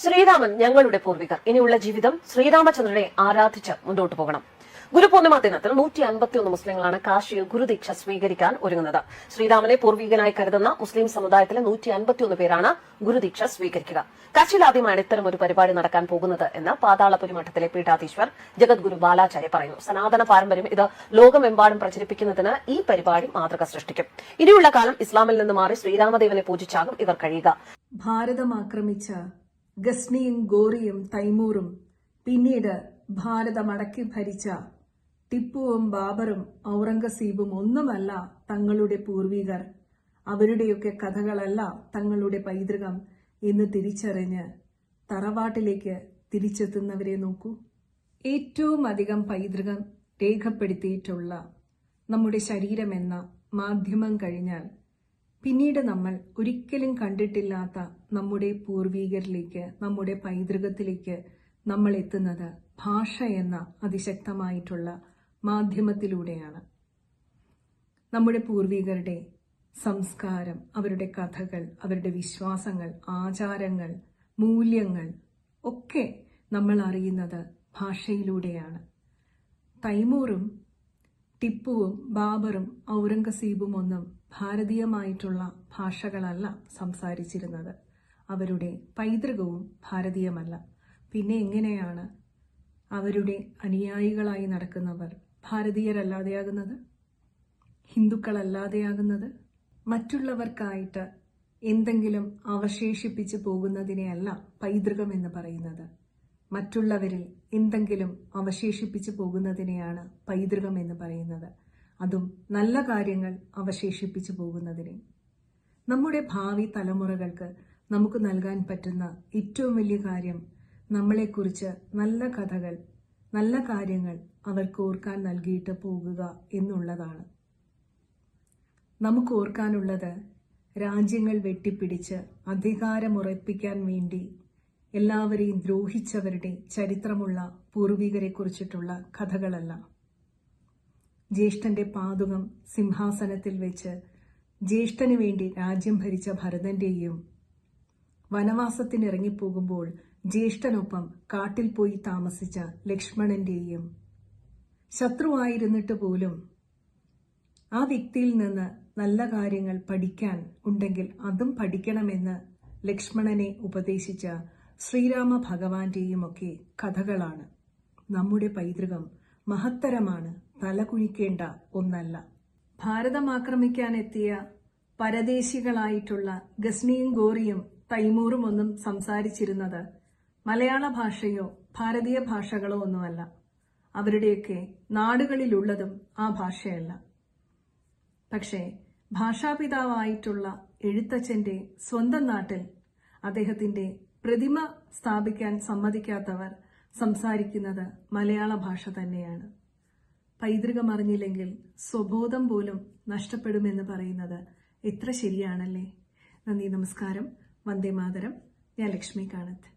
ശ്രീരാമൻ ഞങ്ങളുടെ പൂർവികർ. ഇനിയുള്ള ജീവിതം ശ്രീരാമചന്ദ്രനെ ആരാധിച്ച് മുന്നോട്ട് പോകണം. ഗുരുപൂർണിമ ദിനത്തിൽ നൂറ്റി അൻപത്തിയൊന്ന് മുസ്ലിങ്ങളാണ് കാശിയിൽ ഗുരുദീക്ഷ സ്വീകരിക്കാൻ ഒരുങ്ങുന്നത്. ശ്രീരാമനെ പൂർവികനായി കരുതുന്ന മുസ്ലിം സമുദായത്തിലെ നൂറ്റി അൻപത്തിയൊന്ന് പേരാണ് ഗുരുദീക്ഷ സ്വീകരിക്കുക. കാശിയിൽ ആദ്യമാണ് ഇത്തരം ഒരു പരിപാടി നടക്കാൻ പോകുന്നത് എന്ന് പാതാളപുരി മഠത്തിലെ പീഠാധീശ്വർ ജഗദ്ഗുരു ബാലാചാര്യ പറയുന്നു. സനാതന പാരമ്പര്യം ഇത് ലോകമെമ്പാടും പ്രചരിപ്പിക്കുന്നതിന് ഈ പരിപാടി മാതൃക സൃഷ്ടിക്കും. ഇനിയുള്ള കാലം ഇസ്ലാമിൽ നിന്ന് മാറി ശ്രീരാമദേവനെ പൂജിച്ചാകും ഇവർ കഴിയുക. ഭാരതം ആക്രമിച്ച ഗസ്നിയും ഗോറിയും തൈമൂറും പിന്നീട് ഭാരതമടക്കി ഭരിച്ച ടിപ്പുവും ബാബറും ഔറംഗസീബും ഒന്നുമല്ല തങ്ങളുടെ പൂർവികർ. അവരുടെയൊക്കെ കഥകളല്ല തങ്ങളുടെ പൈതൃകം എന്ന് തിരിച്ചറിഞ്ഞ് തറവാട്ടിലേക്ക് തിരിച്ചെത്തുന്നവരെ നോക്കൂ. ഏറ്റവും അധികം പൈതൃകം രേഖപ്പെടുത്തിയിട്ടുള്ള നമ്മുടെ ശരീരമെന്ന മാധ്യമം കഴിഞ്ഞാൽ പിന്നീട് നമ്മൾ ഒരിക്കലും കണ്ടിട്ടില്ലാത്ത നമ്മുടെ പൂർവീകരിലേക്ക് നമ്മുടെ പൈതൃകത്തിലേക്ക് നമ്മൾ എത്തുന്നത് ഭാഷ എന്ന അതിശക്തമായിട്ടുള്ള മാധ്യമത്തിലൂടെയാണ്. നമ്മുടെ പൂർവീകരുടെ സംസ്കാരം അവരുടെ കഥകൾ അവരുടെ വിശ്വാസങ്ങൾ ആചാരങ്ങൾ മൂല്യങ്ങൾ ഒക്കെ നമ്മൾ അറിയുന്നത് ഭാഷയിലൂടെയാണ്. തൈമൂറും ടിപ്പുവും ബാബറും ഔറംഗസീബും ഒന്നും ഭാരതീയമായിട്ടുള്ള ഭാഷകളല്ല സംസാരിച്ചിരുന്നത്. അവരുടെ പൈതൃകവും ഭാരതീയമല്ല. പിന്നെ എങ്ങനെയാണ് അവരുടെ അനുയായികളായി നടക്കുന്നവർ ഭാരതീയരല്ലാതെയാകുന്നത്? ഹിന്ദുക്കളല്ലാതെയാകുന്നത്? മറ്റുള്ളവർക്കായിട്ട് എന്തെങ്കിലും അവശേഷിപ്പിച്ചു പോകുന്നതിനെയല്ല പൈതൃകം എന്ന് പറയുന്നത്. മറ്റുള്ളവരിൽ എന്തെങ്കിലും അവശേഷിപ്പിച്ചു പോകുന്നതിനെയാണ് പൈതൃകം എന്ന് പറയുന്നത്. അതും നല്ല കാര്യങ്ങൾ അവശേഷിപ്പിച്ചു പോകുന്നതിനെ. നമ്മുടെ ഭാവി തലമുറകൾക്ക് നമുക്ക് നൽകാൻ പറ്റുന്ന ഏറ്റവും വലിയ കാര്യം നമ്മളെക്കുറിച്ച് നല്ല കഥകൾ നല്ല കാര്യങ്ങൾ അവർക്ക് ഓർക്കാൻ നൽകിയിട്ട് പോകുക എന്നുള്ളതാണ്. നമുക്ക് ഓർക്കാനുള്ളത് രാജ്യങ്ങൾ വെട്ടിപ്പിടിച്ച് അധികാരമുറപ്പിക്കാൻ വേണ്ടി എല്ലാവരെയും ദ്രോഹിച്ചവരുടെ ചരിത്രമുള്ള പൂർവികരെ കുറിച്ചിട്ടുള്ള കഥകളല്ല. ജ്യേഷ്ഠന്റെ പാതുകം സിംഹാസനത്തിൽ വെച്ച് ജ്യേഷ്ഠന് വേണ്ടി രാജ്യം ഭരിച്ച ഭരതന്റെയും വനവാസത്തിനിറങ്ങിപ്പോകുമ്പോൾ ജ്യേഷ്ഠനൊപ്പം കാട്ടിൽ പോയി താമസിച്ച ലക്ഷ്മണന്റെയും ശത്രുവായിരുന്നിട്ട് പോലും ആ വ്യക്തിയിൽ നിന്ന് നല്ല കാര്യങ്ങൾ പഠിക്കാൻ ഉണ്ടെങ്കിൽ അതും പഠിക്കണമെന്ന് ലക്ഷ്മണനെ ഉപദേശിച്ച ശ്രീരാമ ഭഗവാന്റെയും ഒക്കെ കഥകളാണ്. നമ്മുടെ പൈതൃകം മഹത്തരമാണ്. തലകുനിക്കേണ്ട ഒന്നല്ല. ഭാരതം ആക്രമിക്കാനെത്തിയ പരദേശികളായിട്ടുള്ള ഗസ്നിയും ഗോറിയും തൈമൂറും ഒന്നും സംസാരിച്ചിരുന്നത് മലയാള ഭാഷയോ ഭാരതീയ ഭാഷകളോ ഒന്നുമല്ല. അവരുടെയൊക്കെ നാടുകളിലുള്ളതും ആ ഭാഷയല്ല. പക്ഷേ ഭാഷാപിതാവായിട്ടുള്ള എഴുത്തച്ഛന്റെ സ്വന്തം നാട്ടിൽ അദ്ദേഹത്തിന്റെ പ്രതിമ സ്ഥാപിക്കാൻ സമ്മതിക്കാത്തവർ സംസാരിക്കുന്നത് മലയാള ഭാഷ തന്നെയാണ്. പൈതൃകം അറിഞ്ഞില്ലെങ്കിൽ സ്വബോധം പോലും നഷ്ടപ്പെടുമെന്ന് പറയുന്നത് എത്ര ശരിയാണല്ലേ? നന്ദി നമസ്കാരം. വന്ദേ മാതരം. ഞാൻ ലക്ഷ്മി കാണത്ത്